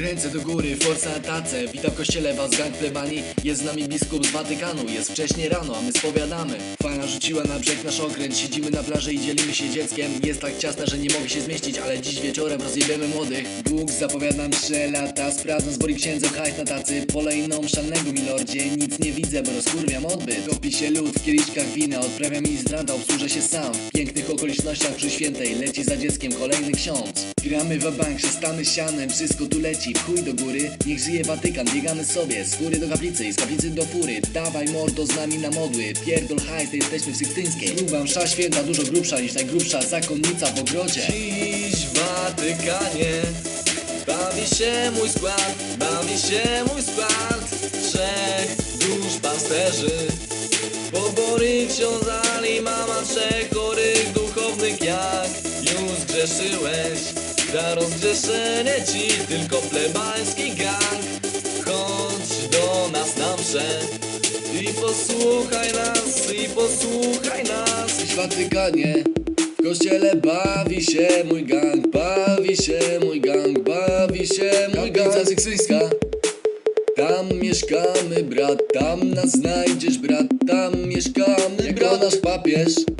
Ręce do góry, forsa na tace. Witam w kościele was gang plebanii. Jest z nami biskup z Watykanu. Jest wcześnie rano, a my spowiadamy. Fala rzuciła na brzeg nasz okręt. Siedzimy na plaży i dzielimy się dzieckiem. Jest tak ciasna, że nie mogę się zmieścić Ale dziś wieczorem rozjebiemy młodych. Bóg zapowiadam trzy lata Sprawdzam zbory księdza, hajs na tacy. Polejną szalnego milordzie. Nic nie widzę, bo rozkurwiam odbyt. Topi się lód w kieliszkach wina Odprawia mi zdrada, obsłużę się sam. W pięknych okolicznościach przy świętej Leci za dzieckiem kolejny ksiądz. Gramy w bank, szastamy sianem. Wszystko tu leci, w chuj do góry. Niech żyje Watykan, biegamy sobie Z góry do kaplicy i z kaplicy do fury. Dawaj mordo z nami na modły. Pierdol jesteśmy w Sykstyńskiej Gruba msza święta, dużo grubsza niż najgrubsza zakonnica w ogrodzie. Dziś w Watykanie Bawi się mój skład, bawi się mój skład. Trzech dusz pasterzy Pobory książali, mama trzech chorych duchownych jak Już zgrzeszyłeś, za rozgrzeszenie ci tylko plebański gang Chodź do nas na i posłuchaj nas, i posłuchaj nas W Watykanie w kościele bawi się mój gang, bawi się mój gang, bawi się mój gang Kaplica Syksyńska tam mieszkamy, brat, tam nas znajdziesz, brat, tam mieszkamy, brat. nasz papież.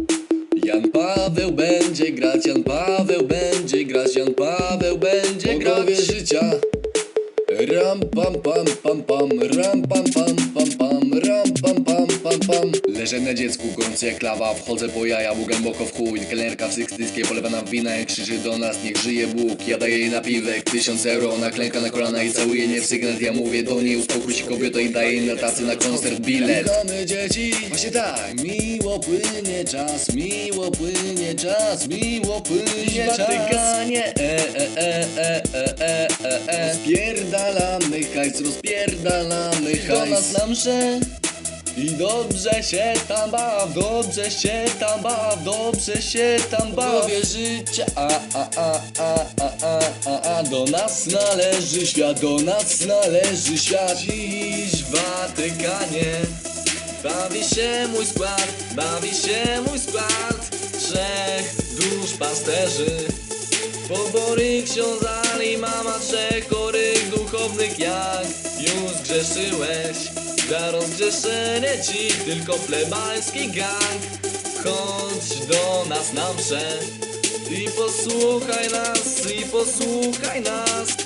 Jan Paweł będzie grać, Jan Paweł będzie grać, Jan Paweł będzie grać. życia. Ram pam pam pam pam, ram pam pam pam pam, ram Leżę na dziecku, gorący jak lawa Wchodzę po jaja, mu głęboko w chuj. Kelnerka w sykstyckie polewa nam wina krzyży do nas, niech żyje Bóg. Ja daję jej napiwek, tysiąc euro Ona klęka na kolana i całuje nie w sygnet Ja mówię do niej, uspokój się kobieto I daję jej na tacy na koncert bilet. Mamy dzieci, właśnie tak. Miło płynie czas, miło płynie czas Miło płynie czas. Watykanie, e, e, e, e, e, e, e, e. Rozpierdalamy hajs, rozpierdalamy hajs Do nas na i dobrze się tam baw, dobrze się tam baw, dobrze się tam baw. Głowie życia, a, a, a, a, a, a, a, a, do nas należy świat, do nas należy świat. Dziś w Watykanie bawi się mój skład, bawi się mój skład. Trzech dusz pasterzy, pobory książali, mama trzech chorych duchownych jak Za rozgrzeszenie ci tylko plebański gang. Chodź do nas na mszę I posłuchaj nas, i posłuchaj nas